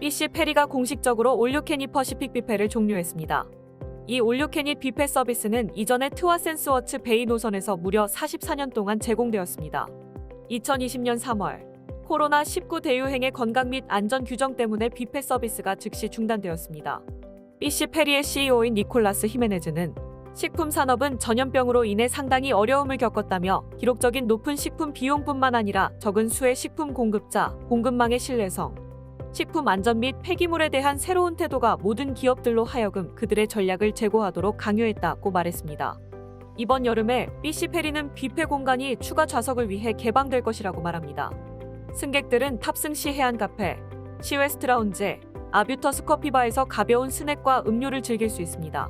BC 페리가 공식적으로 올류캐닛 퍼시픽 뷔페를 종료했습니다. 이 올류캐닛 뷔페 서비스는 이전에 트와센스워츠 베이 노선에서 무려 44년 동안 제공되었습니다. 2020년 3월 코로나19 대유행의 건강 및 안전 규정 때문에 뷔페 서비스가 즉시 중단되었습니다. BC 페리의 CEO인 니콜라스 히메네즈는 식품 산업은 전염병으로 인해 상당히 어려움을 겪었다며 기록적인 높은 식품 비용뿐만 아니라 적은 수의 식품 공급자, 공급망의 신뢰성, 식품 안전 및 폐기물에 대한 새로운 태도가 모든 기업들로 하여금 그들의 전략을 제고하도록 강요했다고 말했습니다. 이번 여름에 BC 페리는 뷔페 공간이 추가 좌석을 위해 개방될 것이라고 말합니다. 승객들은 탑승 시 해안 카페, 시웨스트 라운지, 아뷰터스 커피바에서 가벼운 스낵과 음료를 즐길 수 있습니다.